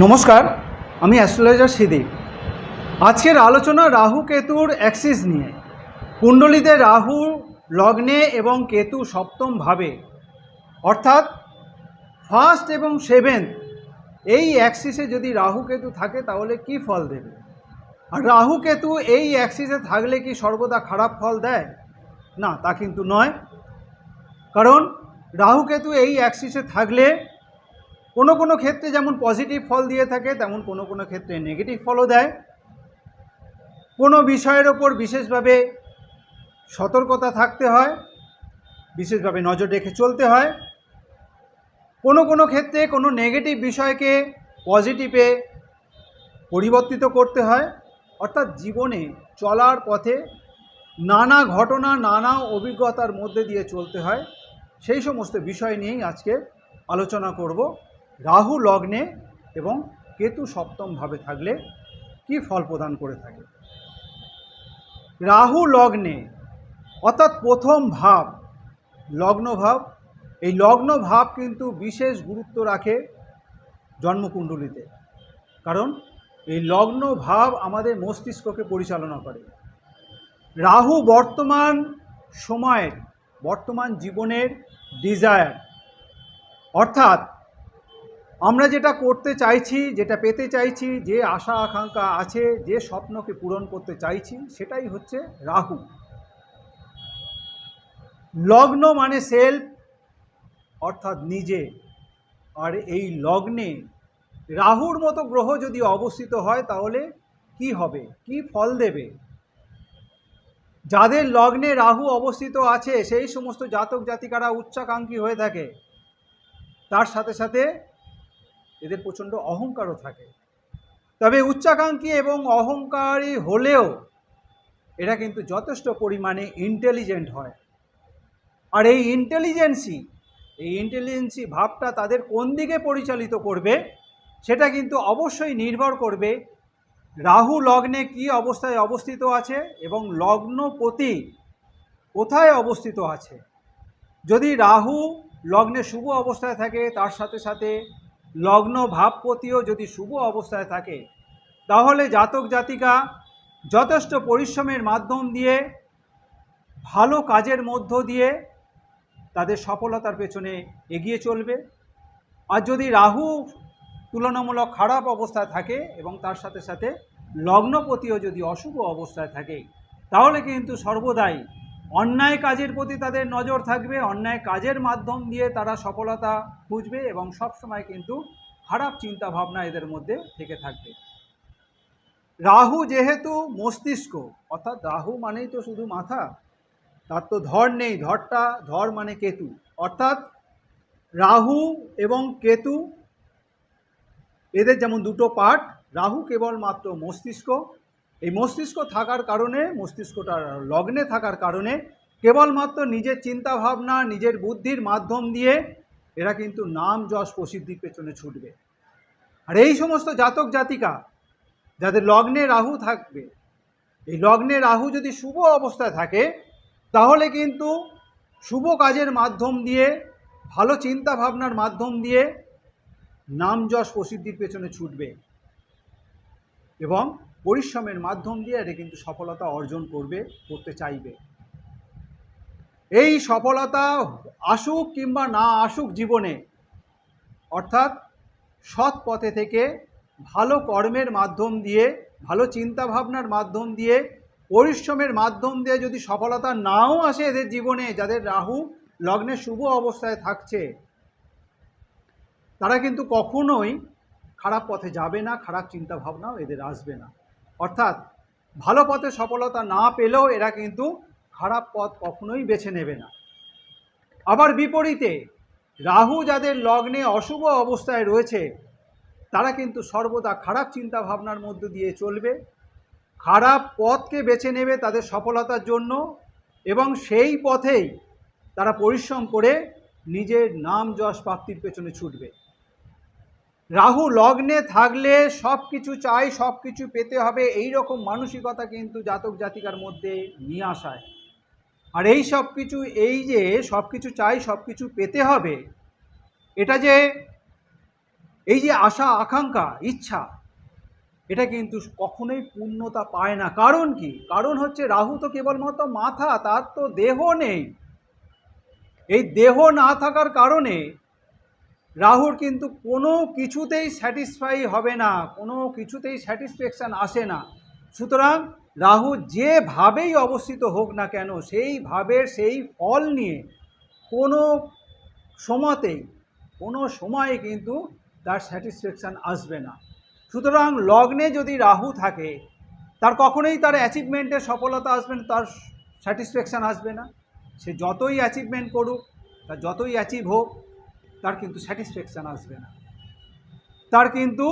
নমস্কার, আমি অ্যাস্ট্রোলজার সিদ্দিক আজকের আলোচনা রাহু কেতুর অ্যাক্সিস নিয়ে। কুণ্ডলিতে রাহু লগ্নে এবং কেতু সপ্তম ভাবে। অর্থাৎ ফার্স্ট এবং সেভেন্থ এই অ্যাক্সিসে যদি রাহু কেতু থাকে, তাহলে কি ফল দেবে? আর রাহু কেতু এই অ্যাক্সিসে থাকলে কি সর্বদা খারাপ ফল দেয়? না, তা কিন্তু নয়। কারণ রাহু কেতু এই অ্যাক্সিসে থাকলে কোনো কোনো ক্ষেত্রে যেমন পজিটিভ ফল দিয়ে থাকে, তেমন কোনো কোনো ক্ষেত্রে নেগেটিভ ফলও দেয়। কোনো বিষয়ের ওপর বিশেষভাবে সতর্কতা থাকতে হয়, বিশেষভাবে নজর রেখে চলতে হয়। কোনো কোনো ক্ষেত্রে কোনো নেগেটিভ বিষয়কে পজিটিভে পরিবর্তিত করতে হয়। অর্থাৎ জীবনে চলার পথে নানা ঘটনা, নানা অভিজ্ঞতার মধ্যে দিয়ে চলতে হয়। সেই সমস্ত বিষয় নিয়েই আজকে আলোচনা করব। রাহু লগ্নে এবং কেতু সপ্তমভাবে থাকলে কি ফল প্রদান করে থাকে? রাহু লগ্নে, অর্থাৎ প্রথম ভাব, লগ্ন ভাব, এই লগ্ন ভাব কিন্তু বিশেষ গুরুত্ব রাখে জন্মকুণ্ডলিতে। কারণ এই লগ্ন ভাব আমাদের মস্তিষ্ককে পরিচালনা করে। রাহু বর্তমান সময়ের, বর্তমান জীবনের ডিজায়ার অর্থাৎ আমরা যেটা করতে চাইছি, যেটা পেতে চাইছি, যে আশা, আকাঙ্ক্ষা আছে, যে স্বপ্নকে পূরণ করতে চাইছি, সেটাই হচ্ছে রাহু। লগ্ন মানে সেলফ অর্থাৎ নিজে। আর এই লগ্নে রাহুর মতো গ্রহ যদি অবস্থিত হয়, তাহলে কি হবে? কি ফল দেবে? যাদের লগ্নে রাহু অবস্থিত আছে, সেই সমস্ত জাতক জাতিকারা উচ্চাকাঙ্ক্ষী হয়ে থাকে। তার সাথে সাথে এদের প্রচণ্ড অহংকারও থাকে। তবে উচ্চাকাঙ্ক্ষী এবং অহংকারী হলেও এরা কিন্তু যথেষ্ট পরিমাণে ইন্টেলিজেন্ট হয়। আর এই ইন্টেলিজেন্সি এই ইন্টেলিজেন্সি ভাবটা তাদের কোন দিকে পরিচালিত করবে, সেটা কিন্তু অবশ্যই নির্ভর করবে রাহু লগ্নে কি অবস্থায় অবস্থিত আছে এবং লগ্নপতি কোথায় অবস্থিত আছে। যদি রাহু লগ্নে শুভ অবস্থায় থাকে, তার সাথে সাথে লগ্ন ভাবপতিও যদি শুভ অবস্থায় থাকে, তাহলে জাতক জাতিকা যথেষ্ট পরিশ্রমের মাধ্যম দিয়ে, ভালো কাজের মধ্য দিয়ে তাদের সফলতার পেছনে এগিয়ে চলবে। আর যদি রাহু তুলনামূলক খারাপ অবস্থায় থাকে এবং তার সাথে সাথে লগ্নপতিও যদি অশুভ অবস্থায় থাকে, তাহলে কিন্তু সর্বদাই অন্যায় কাজের প্রতি তাদের নজর থাকবে, অন্যায় কাজের মাধ্যম দিয়ে তারা সফলতা খুঁজবে এবং সবসময় কিন্তু খারাপ চিন্তা ভাবনা এদের মধ্যে থেকে থাকবে। রাহু যেহেতু মস্তিষ্ক, অর্থাৎ রাহু মানেই তো শুধু মাথা, তার তো ধর নেই, ধরটা, ধর মানে কেতু। অর্থাৎ রাহু এবং কেতু, এদের যেমন দুটো পার্ট, রাহু কেবলমাত্র মস্তিষ্ক এই মস্তিষ্ক থাকার কারণে, মস্তিষ্কটার লগ্নে থাকার কারণে কেবলমাত্র নিজের চিন্তা ভাবনা নিজের বুদ্ধির মাধ্যম দিয়ে এরা কিন্তু নাম যশ প্রসিদ্ধির পেছনে ছুটবে। আর এই সমস্ত জাতক জাতিকা যাদের লগ্নে রাহু থাকবে, এই লগ্নে রাহু যদি শুভ অবস্থায় থাকে, তাহলে কিন্তু শুভ কাজের মাধ্যম দিয়ে, ভালো চিন্তা ভাবনার মাধ্যম দিয়ে নাম যশ প্রসিদ্ধির পেছনে ছুটবে। এবং পরিশ্রমের মাধ্যম দিয়ে এটা কিন্তু সফলতা অর্জন করবে, করতে চাইবে। এই সফলতা আসুক কিংবা না আসুক জীবনে, অর্থাৎ সৎ পথে থেকে ভালো কর্মের মাধ্যম দিয়ে, ভালো চিন্তা ভাবনার মাধ্যম দিয়ে, পরিশ্রমের মাধ্যম দিয়ে যদি সফলতা নাও আসে এদের জীবনে, যাদের রাহু লগ্নে শুভ অবস্থায় থাকছে, তারা কিন্তু কখনোই খারাপ পথে যাবে না, খারাপ চিন্তা ভাবনাও এদের আসবে না। অর্থাৎ ভালো পথে সফলতা না পেলেও এরা কিন্তু খারাপ পথ কখনোই বেছে নেবে না। আবার বিপরীতে রাহু যাদের লগ্নে অশুভ অবস্থায় রয়েছে, তারা কিন্তু সর্বদা খারাপ চিন্তা ভাবনার মধ্য দিয়ে চলবে, খারাপ পথকে বেছে নেবে তাদের সফলতার জন্য এবং সেই পথেই তারা পরিশ্রম করে নিজের নাম যশ প্রাপ্তির পেছনে ছুটবে। রাহু লগ্নে থাকলে সব কিছু চাই সব কিছু পেতে হবে এই রকম মানসিকতা কিন্তু জাতক জাতিকার মধ্যে নিয়ে আসায়। আর এই সব কিছু এই যে সব কিছু চাই সব কিছু পেতে হবে, এটা যে, এই যে আশা, আকাঙ্ক্ষা, ইচ্ছা, এটা কিন্তু কখনোই পূর্ণতা পায় না। কারণ কি? কারণ হচ্ছে রাহু তো কেবলমাত্র মাথা, তার তো দেহ নেই। এই দেহ না থাকার কারণে রাহুর কিন্তু কোনো কিছুতেই স্যাটিসফাই হবে না, কোনো কিছুতেই স্যাটিসফ্যাকশান আসে না। সুতরাং রাহু যেভাবেই অবস্থিত হোক না কেন, সেই ভাবের সেই ফল নিয়ে কোনো সময়তেই, কোনো সময়ে কিন্তু তার স্যাটিসফ্যাকশান আসবে না। সুতরাং লগ্নে যদি রাহু থাকে, তার কখনোই তার অ্যাচিভমেন্টে সফলতা আসবে না, তার স্যাটিসফ্যাকশান আসবে না। সে যতই অ্যাচিভমেন্ট করুক তার যতই অ্যাচিভ হোক তার কিন্তু স্যাটিসফ্যাকশান আসবে না। তার কিন্তু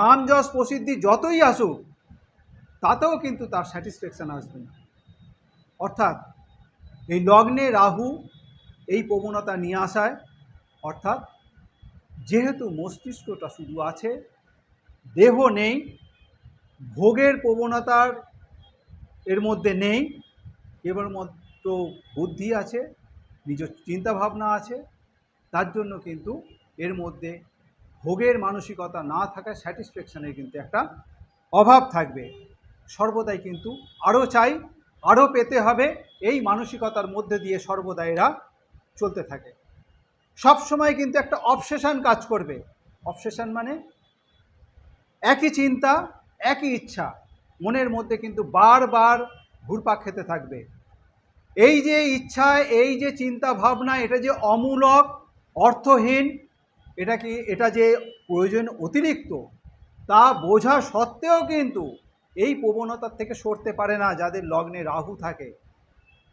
নাম যশ প্রসিদ্ধি যতই আসুক, তাতেও কিন্তু তার স্যাটিসফ্যাকশান আসবে না। অর্থাৎ এই লগ্নে রাহু এই প্রবণতা নিয়ে আসায়, অর্থাৎ যেহেতু মস্তিষ্কটা শুধু আছে, দেহ নেই, ভোগের প্রবণতার এর মধ্যে নেই, কেবলমাত্র বুদ্ধি আছে, নিজ চিন্তাভাবনা আছে তার জন্য কিন্তু এর মধ্যে ভোগের মানসিকতা না থাকায় স্যাটিসফ্যাকশানের কিন্তু একটা অভাব থাকবে। সর্বদাই কিন্তু আরও চাই আরও পেতে হবে, এই মানসিকতার মধ্যে দিয়ে সর্বদা এরা চলতে থাকে। সব সময় কিন্তু একটা অবসেশন কাজ করবে। অবসেশন মানে একই চিন্তা, একই ইচ্ছা, মনের মধ্যে কিন্তু বারবার ঘুরপাক খেতে থাকবে। এই যে ইচ্ছা, এই যে চিন্তা ভাবনা, এটা যে অমূলক অর্থহীন, এটা কি, এটা যে প্রয়োজন অতিরিক্ত, তা বোঝা সত্ত্বেও কিন্তু এই প্রবণতার থেকে সরতে পারে না যাদের লগ্নে রাহু থাকে।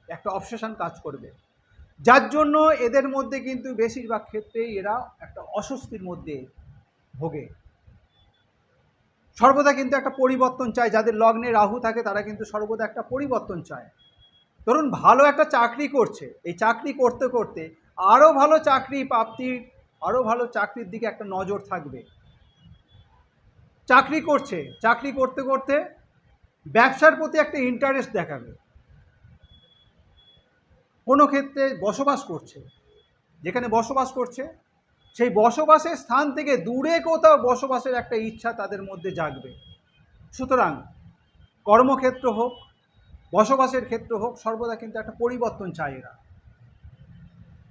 একটা অবসেশন কাজ করবে। যার জন্য এদের মধ্যে কিন্তু বেশিরভাগ ক্ষেত্রেই এরা একটা অস্বস্তির মধ্যে ভোগে। সর্বদা কিন্তু একটা পরিবর্তন চায়। যাদের লগ্নে রাহু থাকে তারা কিন্তু সর্বদা একটা পরিবর্তন চায়। ধরুন ভালো একটা চাকরি করছে। এই চাকরি করতে করতে আরও ভালো চাকরি প্রাপ্তির আরও ভালো চাকরির দিকে একটা নজর থাকবে। চাকরি করছে, চাকরি করতে করতে ব্যবসার প্রতি একটা ইন্টারেস্ট দেখাবে। কোনো ক্ষেত্রে বসবাস করছে, যেখানে বসবাস করছে, সেই বসবাসের স্থান থেকে দূরে কোথাও বসবাসের একটা ইচ্ছা তাদের মধ্যে জাগবে। সুতরাং কর্মক্ষেত্র হোক, বসবাসের ক্ষেত্র হোক, সর্বদা কিন্তু একটা পরিবর্তন চায় এরা।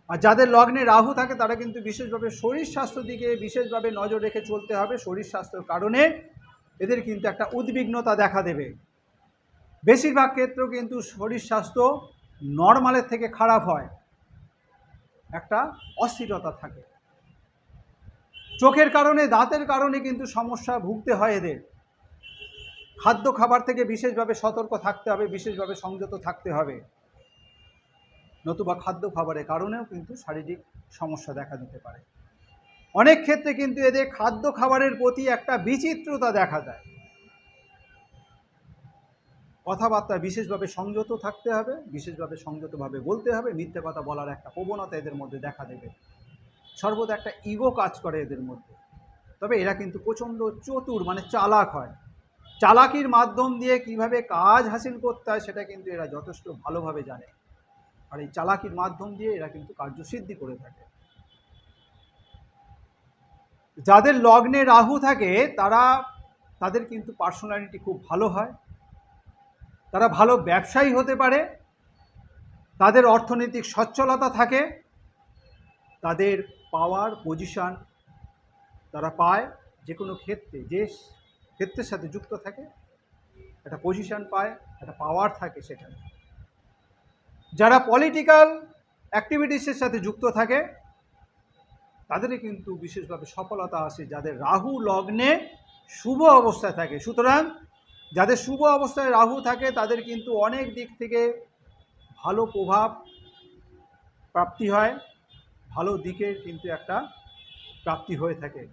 আর যাদের লগ্নে রাহু থাকে, তারা কিন্তু বিশেষভাবে শরীর স্বাস্থ্য দিকে বিশেষভাবে নজর রেখে চলতে হবে। শরীর স্বাস্থ্যের কারণে এদের কিন্তু একটা উদ্বিগ্নতা দেখা দেবে। বেশিরভাগ ক্ষেত্রেও কিন্তু শরীর স্বাস্থ্য নর্মালের থেকে খারাপ হয়। একটা অস্থিরতা থাকে। চোখের কারণে, দাঁতের কারণে কিন্তু সমস্যা ভুগতে হয় এদের। খাদ্য খাবার থেকে বিশেষভাবে সতর্ক থাকতে হবে, বিশেষভাবে সংযত থাকতে হবে। নতুবা খাদ্য খাবারের কারণেও কিন্তু শারীরিক সমস্যা দেখা দিতে পারে। অনেক ক্ষেত্রে কিন্তু এদের খাদ্য খাবারের প্রতি একটা বিচিত্রতা দেখা যায় কথাবার্তা বিশেষভাবে সংযত থাকতে হবে, বিশেষভাবে সংযতভাবে বলতে হবে, মিথ্যে কথা বলার একটা প্রবণতা এদের মধ্যে দেখা দেবে। সর্বদা একটা ইগো কাজ করে এদের মধ্যে। তবে এরা কিন্তু প্রচণ্ড চতুর মানে চালাক হয়। চালাকির মাধ্যম দিয়ে কীভাবে কাজ হাসিল করতে হয় সেটা কিন্তু এরা যথেষ্ট ভালোভাবে জানে। আর এই চালাকির মাধ্যম দিয়ে এরা কিন্তু কার্যসিদ্ধি করে থাকে। যাদের লগ্নে রাহু থাকে, তারা, তাদের কিন্তু পার্সোনালিটি খুব ভালো হয়। তারা ভালো ব্যবসায়ী হতে পারে। তাদের অর্থনৈতিক সচ্ছলতা থাকে। তাদের পাওয়ার পজিশন তারা পায় যে কোনো ক্ষেত্রে, যে ক্ষেত্রের সাথে যুক্ত থাকে। একটা পজিশন পায়, একটা পাওয়ার থাকে সেখানে। যারা পলিটিক্যাল অ্যাক্টিভিটিসের সাথে যুক্ত থাকে, তাদেরই কিন্তু বিশেষভাবে সফলতা আসে যাদের রাহু লগ্নে শুভ অবস্থায় থাকে। সুতরাং যাদের শুভ অবস্থায় রাহু থাকে, তাদের কিন্তু অনেক দিক থেকে ভালো প্রভাব প্রাপ্তি হয়। ভালো দিকের কিন্তু একটা প্রাপ্তি হয়ে থাকে।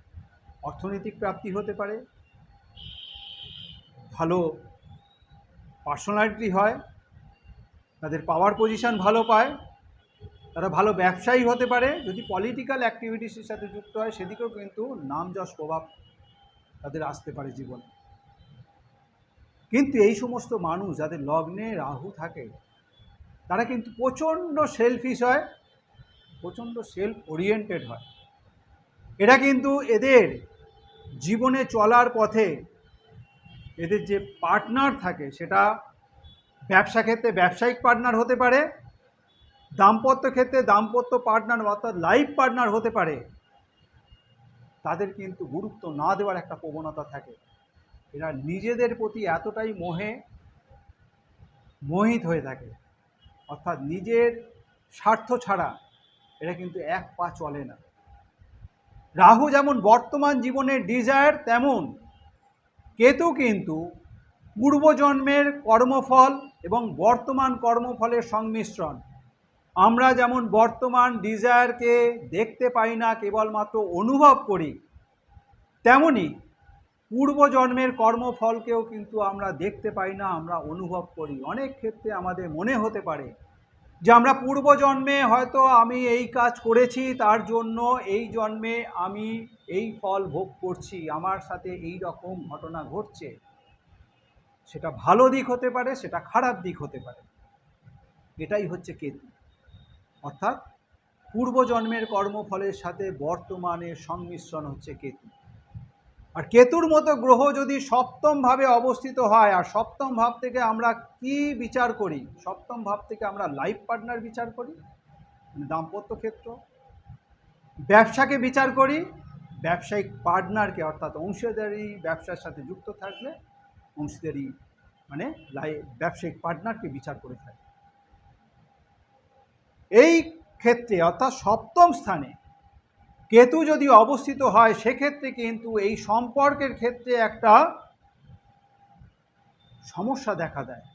অর্থনৈতিক প্রাপ্তি হতে পারে। ভালো পার্সোনালিটি হয়। তাদের পাওয়ার পজিশন ভালো পায়, তারা ভালো ব্যবসায়ী হতে পারে, যদি পলিটিক্যাল অ্যাক্টিভিটিসের সাথে যুক্ত হয়, সেদিকেও কিন্তু নাম যশ প্রভাব তাদের আসতে পারে জীবনে। কিন্তু এই সমস্ত মানুষ যাদের লগ্নে রাহু থাকে, তারা কিন্তু প্রচণ্ড সেলফিশ হয়, প্রচণ্ড সেলফ ওরিয়েন্টেড হয়। এটা কিন্তু এদের জীবনে চলার পথে, এদের যে পার্টনার থাকে, সেটা ব্যবসা ক্ষেত্রে ব্যবসায়িক পার্টনার হতে পারে, দাম্পত্য ক্ষেত্রে দাম্পত্য পার্টনার অর্থাৎ লাইফ পার্টনার হতে পারে, তাদের কিন্তু গুরুত্ব না দেওয়ার একটা প্রবণতা থাকে। এরা নিজেদের প্রতি এতটাই মোহে, মোহিত হয়ে থাকে। অর্থাৎ নিজের স্বার্থ ছাড়া এটা কিন্তু এক পা চলে না। রাহু যেমন বর্তমান জীবনের ডিজায়ার তেমন কেতু কিন্তু পূর্বজন্মের কর্মফল এবং বর্তমান কর্মফলের সংমিশ্রণ। আমরা যেমন বর্তমান ডিজায়ারকে দেখতে পাই না, কেবলমাত্র অনুভব করি, তেমনি পূর্বজন্মের কর্মফলকেও কিন্তু আমরা দেখতে পাই না, আমরা অনুভব করি। অনেক ক্ষেত্রে আমাদের মনে হতে পারে যে আমরা পূর্বজন্মে হয়তো আমি এই কাজ করেছি, তার জন্য এই জন্মে আমি এই ফল ভোগ করছি, আমার সাথে এই রকম ঘটনা ঘটছে। সেটা ভালো দিক হতে পারে, সেটা খারাপ দিক হতে পারে। এটাই হচ্ছে কেতু। অর্থাৎ পূর্বজন্মের কর্মফলের সাথে বর্তমানের সংমিশ্রণ হচ্ছে কেতু। আর কেতুর মতো গ্রহ যদি সপ্তম ভাবে অবস্থিত হয়, আর সপ্তম ভাব থেকে আমরা কি বিচার করি? সপ্তম ভাব থেকে আমরা লাইফ পার্টনার বিচার করি? মানে দাম্পত্য ক্ষেত্র। ব্যবসাকে বিচার করি। ব্যবসায়িক পার্টনারকে, অর্থাৎ অংশীদারি ব্যবসার সাথে যুক্ত থাকলে অংশীদারি মানে ব্যবসায়িক পার্টনারকে বিচার করে থাকে। এই ক্ষেত্রে অর্থাৎ সপ্তম স্থানে কেতু যদি অবস্থিত হয়, সেক্ষেত্রে কিন্তু এই সম্পর্কের ক্ষেত্রে একটা সমস্যা দেখা দেয়।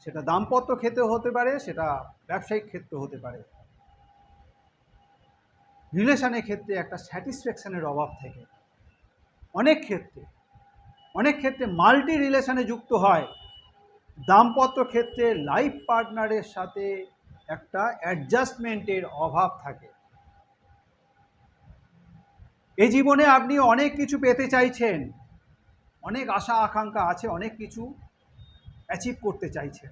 সেটা দাম্পত্য ক্ষেত্রে হতে পারে, সেটা ব্যবসায়িক ক্ষেত্রে হতে পারে। রিলেশনের ক্ষেত্রে একটা স্যাটিসফ্যাকশানের অভাব থেকে। অনেক ক্ষেত্রে অনেক ক্ষেত্রে মাল্টি রিলেশনে যুক্ত হয়। দাম্পত্য ক্ষেত্রে লাইফ পার্টনারের সাথে একটা অ্যাডজাস্টমেন্টের অভাব থাকে। এই জীবনে আপনি অনেক কিছু পেতে চাইছেন। অনেক আশা, আকাঙ্ক্ষা আছে, অনেক কিছু অ্যাচিভ করতে চাইছেন।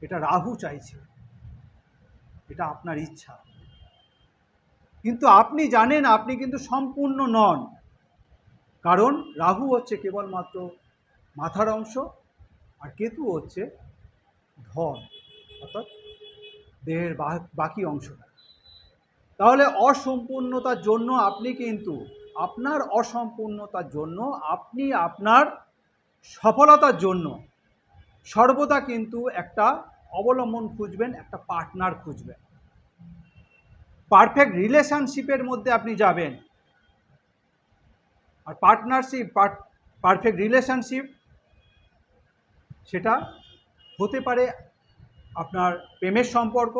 এটা রাহু চাইছে। এটা আপনার ইচ্ছা। কিন্তু আপনি জানেন, আপনি কিন্তু সম্পূর্ণ নন। কারণ রাহু হচ্ছে কেবলমাত্র মাথার অংশ আর কেতু হচ্ছে ধন, অর্থাৎ দেহের বাকি অংশটা। তাহলে অসম্পূর্ণতার জন্য আপনি কিন্তু, আপনার অসম্পূর্ণতার জন্য, আপনি আপনার সফলতার জন্য সর্বদা কিন্তু একটা অবলম্বন খুঁজবেন, একটা পার্টনার খুঁজবেন। পারফেক্ট রিলেশনশিপের মধ্যে আপনি যাবেন। আর পার্টনারশিপ পারফেক্ট রিলেশনশিপ সেটা হতে পারে আপনার প্রেমের সম্পর্ক,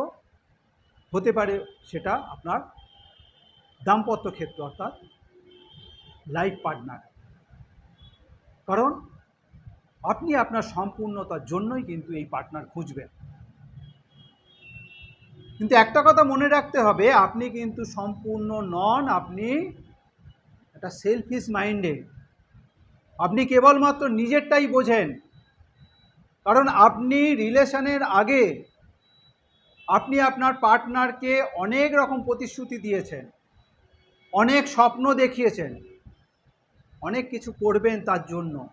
হতে পারে সেটা আপনার দাম্পত্য ক্ষেত্র, অর্থাৎ লাইফ পার্টনার কারণ আপনি আপনার সম্পূর্ণতার জন্যই কিন্তু এই পার্টনার খুঁজবেন। কিন্তু একটা কথা মনে রাখতে হবে, আপনি কিন্তু সম্পূর্ণ নন, আপনি একটা সেলফিস মাইন্ডে আপনি কেবলমাত্র নিজেরটাই বোঝেন। কারণ আপনি রিলেশনের আগে আপনি আপনার পার্টনারকে অনেক রকম প্রতিশ্রুতি দিয়েছেন। অনেক স্বপ্ন দেখিয়েছেন। অনেক কিছু করবেন তার জন্য।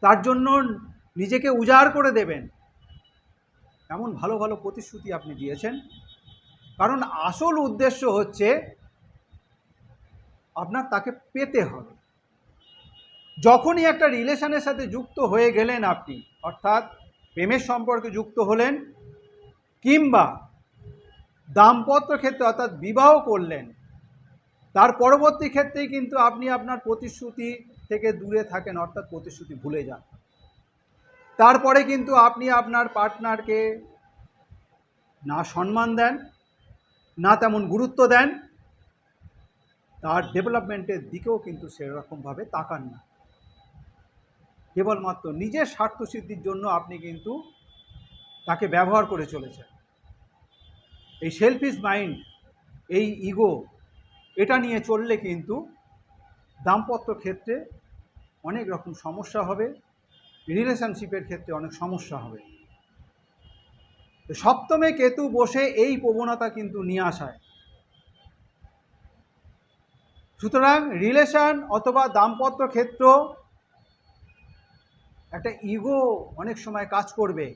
তার জন্য নিজেকে উজাড় করে দেবেন। এমন ভালো ভালো প্রতিশ্রুতি আপনি দিয়েছেন। কারণ আসল উদ্দেশ্য হচ্ছে আপনার তাকে পেতে হবে। যখনই একটা রিলেশনের সাথে যুক্ত হয়ে গেলেন আপনি, অর্থাৎ প্রেমের সম্পর্কে যুক্ত হলেন কিংবা দাম্পত্য ক্ষেত্রে অর্থাৎ বিবাহ করলেন, তার পরবর্তী ক্ষেত্রেই কিন্তু আপনি আপনার প্রতিশ্রুতি থেকে দূরে থাকেন, অর্থাৎ প্রতিশ্রুতি ভুলে যান। তারপরে কিন্তু আপনি আপনার পার্টনারকে না সম্মান দেন, না তেমন গুরুত্ব দেন তার ডেভেলপমেন্টের দিকেও কিন্তু সেরকমভাবে তাকান না। কেবলমাত্র নিজের স্বার্থসিদ্ধির জন্য আপনি কিন্তু তাকে ব্যবহার করে চলেছেন। এই সেলফিস মাইন্ড এই ইগো এটা নিয়ে চললে কিন্তু দাম্পত্য ক্ষেত্রে অনেক রকম সমস্যা হবে রিলেশনশিপের ক্ষেত্রে অনেক সমস্যা হবে। সপ্তমে কেতু বসে এই প্রবণতা কিন্তু নিয়ে আসায়। সুতরাং রিলেশন অথবা দাম্পত্য ক্ষেত্র একটা ইগো অনেক সময় কাজ করবে।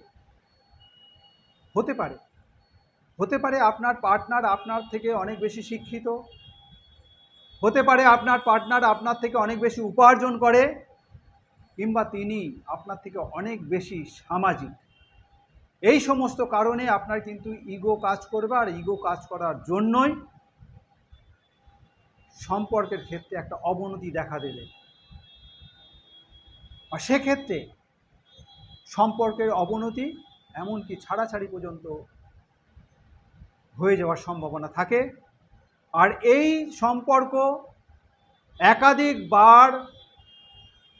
হতে পারে। হতে পারে আপনার পার্টনার আপনার থেকে অনেক বেশি শিক্ষিত। হতে পারে আপনার পার্টনার আপনার থেকে অনেক বেশি উপার্জন করে কিংবা তিনি আপনার থেকে অনেক বেশি সামাজিক। এই সমস্ত কারণে আপনার কিন্তু ইগো কাজ করবে আর ইগো কাজ করার জন্যই সম্পর্কের ক্ষেত্রে একটা অবনতি দেখা দেবে। আর সেক্ষেত্রে সম্পর্কের অবনতি এমনকি ছাড়াছাড়ি পর্যন্ত হয়ে যাওয়ার সম্ভাবনা থাকে। আর এই সম্পর্ক একাধিকবার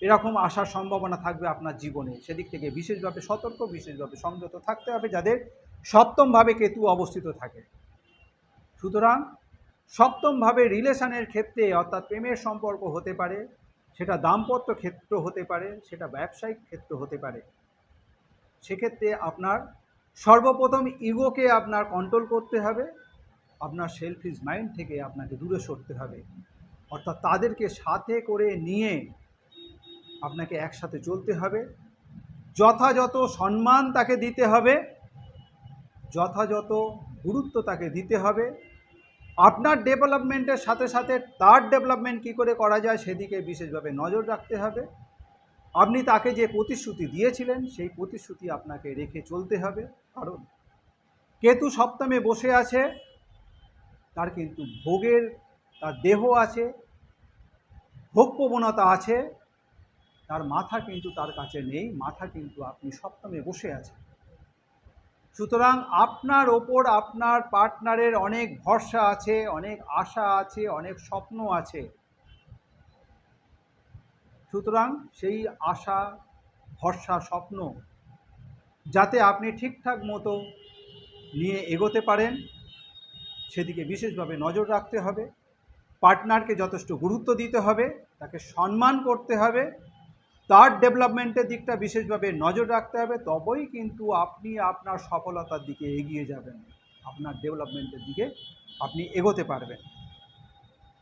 এরকম আসার সম্ভাবনা থাকবে আপনার জীবনে। সেদিক থেকে বিশেষভাবে সতর্ক, বিশেষভাবে সংযত থাকতে হবে যাদের সপ্তমভাবে কেতু অবস্থিত থাকে। সুতরাং সপ্তমভাবে রিলেশনের ক্ষেত্রে অর্থাৎ প্রেমের সম্পর্ক হতে পারে, সেটা দাম্পত্য ক্ষেত্র হতে পারে, সেটা ব্যবসায়িক ক্ষেত্র হতে পারে। সেক্ষেত্রে আপনার সর্বপ্রথম ইগোকে আপনার কন্ট্রোল করতে হবে, আপনার সেলফিস মাইন্ড থেকে আপনাকে দূরে সরতে হবে। অর্থাৎ তাদেরকে সাথে করে নিয়ে আপনাকে একসাথে চলতে হবে। যথাযথ সম্মান তাকে দিতে হবে, যথাযথ গুরুত্ব তাকে দিতে হবে আপনার ডেভেলপমেন্টের সাথে সাথে তার ডেভেলপমেন্ট কী করে করা যায় সেদিকে বিশেষভাবে নজর রাখতে হবে। আপনি তাকে যে প্রতিশ্রুতি দিয়েছিলেন, সেই প্রতিশ্রুতি আপনাকে রেখে চলতে হবে। কারণ কেতু সপ্তমে বসে আছে, তার কিন্তু ভোগের, তার দেহ আছে ভোগ প্রবণতা আছে, তার মাথা কিন্তু তার কাছে নেই, মাথা কিন্তু আপনি সপ্তমে বসে আছেন। সুতরাং আপনার ওপর আপনার পার্টনারের অনেক ভরসা আছে, অনেক আশা আছে, অনেক স্বপ্ন আছে। সুতরাং সেই আশা, ভরসা, স্বপ্ন যাতে আপনি ঠিকঠাক মতো নিয়ে এগোতে পারেন, সেদিকে বিশেষভাবে নজর রাখতে হবে। পার্টনারকে যথেষ্ট গুরুত্ব দিতে হবে, তাকে সম্মান করতে হবে। তার ডেভেলপমেন্টের দিকটা বিশেষভাবে নজর রাখতে হবে, তবেই কিন্তু আপনি আপনার সফলতার দিকে এগিয়ে যাবেন। আপনার ডেভেলপমেন্টের দিকে আপনি এগোতে পারবেন।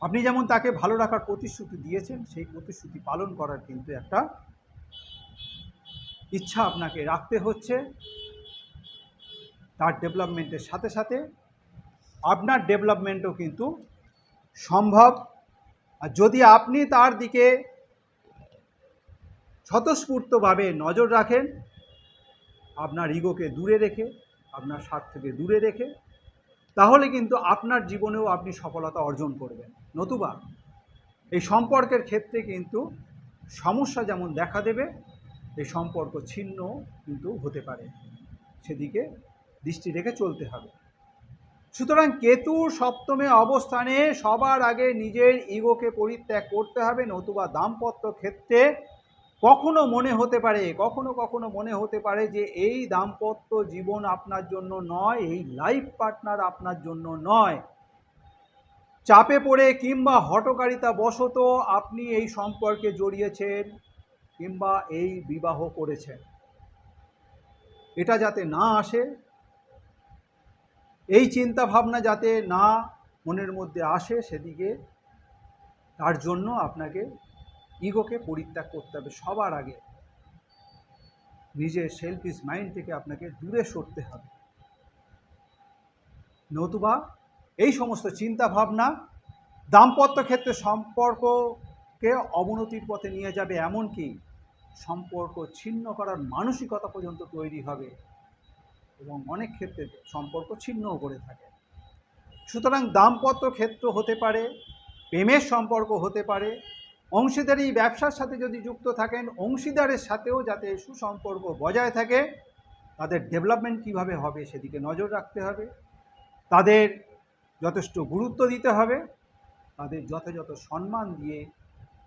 আপনি যেমন তাকে ভালো রাখার প্রতিশ্রুতি দিয়েছেন, সেই প্রতিশ্রুতি পালন করার কিন্তু একটা ইচ্ছা আপনাকে রাখতে হচ্ছে। তার ডেভেলপমেন্টের সাথে সাথে আপনার ডেভেলপমেন্টও কিন্তু সম্ভব। আর যদি আপনি তার দিকে স্বতঃস্ফূর্তভাবে নজর রাখেন। আপনার ইগোকে দূরে রেখে, আপনার স্বার্থকে দূরে রেখে, তাহলে কিন্তু আপনার জীবনেও আপনি সফলতা অর্জন করবেন। নতুবা, এই সম্পর্কের ক্ষেত্রে কিন্তু সমস্যা যেমন দেখা দেবে, এই সম্পর্ক ছিন্ন কিন্তু হতে পারে। সেদিকে দৃষ্টি রেখে চলতে হবে। সুতরাং কেতুর সপ্তমে অবস্থানে সবার আগে নিজের ইগোকে পরিত্যাগ করতে হবে, নতুবা দাম্পত্য ক্ষেত্রে কখনো মনে হতে পারে, কখনো কখনো মনে হতে পারে যে এই দাম্পত্য জীবন আপনার জন্য নয়, এই লাইফ পার্টনার আপনার জন্য নয়। চাপে পড়ে কিংবা হটকারিতা বশত আপনি এই সম্পর্কে জড়িয়েছেন কিংবা এই বিবাহ করেছেন। এটা যাতে না আসে, এই চিন্তা ভাবনা যাতে না মনের মধ্যে আসে সেদিকে তার জন্য আপনাকে ইগোকে পরিত্যাগ করতে হবে সবার আগে। নিজের সেলফিস মাইন্ড থেকে আপনাকে দূরে সরতে হবে। নতুবা এই সমস্ত চিন্তা ভাবনা দাম্পত্য ক্ষেত্রে সম্পর্ককে অবনতির পথে নিয়ে যাবে এমনকি সম্পর্ক ছিন্ন করার মানসিকতা পর্যন্ত তৈরি হবে এবং অনেক ক্ষেত্রে সম্পর্ক ছিন্নও করে থাকে। সুতরাং দাম্পত্য ক্ষেত্র হতে পারে, প্রেমের সম্পর্ক হতে পারে অংশীদারি ব্যবসার সাথে যদি যুক্ত থাকেন, অংশীদারের সাথেও যাতে সুসম্পর্ক বজায় থাকে, তাদের ডেভেলপমেন্ট কীভাবে হবে সেদিকে নজর রাখতে হবে। তাদের যথেষ্ট গুরুত্ব দিতে হবে। তাদের যথাযথ সম্মান দিয়ে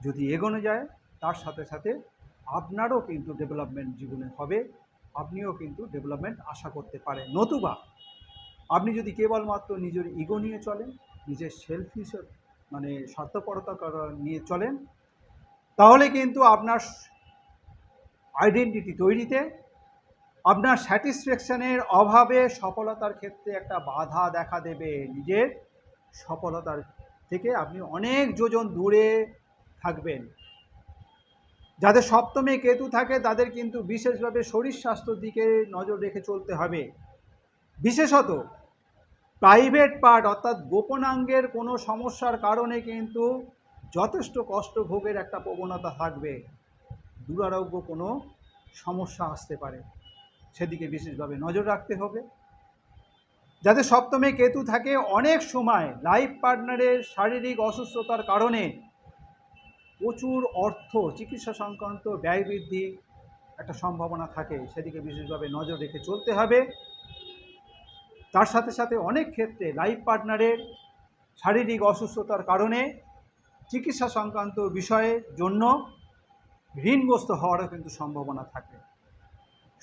যদি এগোনো যায়, তার সাথে সাথে আপনারও কিন্তু ডেভেলপমেন্ট জীবনে হবে। আপনিও কিন্তু ডেভেলপমেন্ট আশা করতে পারেন। নতুবা আপনি যদি কেবলমাত্র নিজের ইগো নিয়ে চলেন, নিজের সেলফিস মানে স্বার্থপরতা নিয়ে চলেন, তাহলে কিন্তু আপনার আইডেন্টিটি তৈরিতে, আপনার স্যাটিসফ্যাকশানের অভাবে সফলতার ক্ষেত্রে একটা বাধা দেখা দেবে নিজের সফলতার থেকে। আপনি অনেক যোজন দূরে থাকবেন। যাদের সপ্তমে কেতু থাকে, তাদের কিন্তু বিশেষভাবে শরীর স্বাস্থ্যের দিকে নজর রেখে চলতে হবে। বিশেষত প্রাইভেট পার্ট অর্থাৎ গোপনাঙ্গের কোনো সমস্যার কারণে কিন্তু যথেষ্ট কষ্ট ভোগের একটা প্রবণতা থাকবে। দুরারোগ্য কোনো সমস্যা আসতে পারে। সেদিকে বিশেষভাবে নজর রাখতে হবে। যাতে সপ্তমে কেতু থাকে, অনেক সময় লাইফ পার্টনারের শারীরিক অসুস্থতার কারণে প্রচুর অর্থ, চিকিৎসা সংক্রান্ত ব্যয় বৃদ্ধি একটা সম্ভাবনা থাকে। সেদিকে বিশেষভাবে নজর রেখে চলতে হবে। তার সাথে সাথে অনেক ক্ষেত্রে লাইফ পার্টনারের শারীরিক অসুস্থতার কারণে চিকিৎসা সংক্রান্ত বিষয়ের জন্য ঋণগ্রস্ত হওয়ারও কিন্তু সম্ভাবনা থাকে।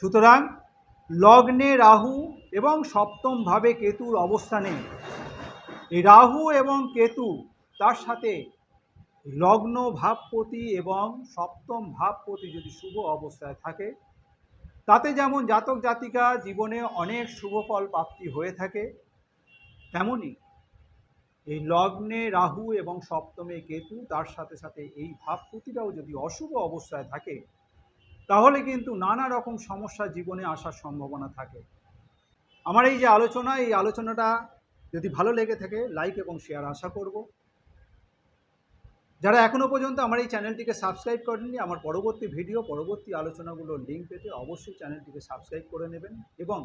সুতরাং লগ্নে রাহু এবং সপ্তমভাবে কেতুর অবস্থানে এই রাহু এবং কেতু তার সাথে লগ্ন ভাবপতি এবং সপ্তম ভাবপতি যদি শুভ অবস্থায় থাকে তাতে যেমন জাতক জাতিকা জীবনে অনেক শুভ ফল প্রাপ্তি হয়ে থাকে তেমনই এই লগ্নে রাহু এবং সপ্তমে কেতু তার সাথে সাথে এই ভাবপতিটাও যদি অশুভ অবস্থায় থাকে, তাহলে কিন্তু নানা রকম সমস্যা জীবনে আসার সম্ভাবনা থাকে। আমার এই যে আলোচনা, এই আলোচনাটা যদি ভালো লেগে থাকে লাইক এবং শেয়ার আশা করব। যারা এখনও পর্যন্ত আমার এই চ্যানেলটিকে সাবস্ক্রাইব করেননি, আমার পরবর্তী ভিডিও, পরবর্তী আলোচনাগুলোর লিঙ্ক পেতে অবশ্যই চ্যানেলটিকে সাবস্ক্রাইব করে নেবেন এবং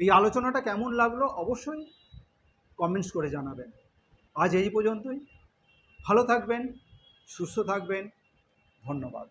এই আলোচনাটা কেমন লাগল অবশ্যই কমেন্টস করে জানাবেন। আজ এই পর্যন্তই। ভালো থাকবেন, সুস্থ থাকবেন। ধন্যবাদ।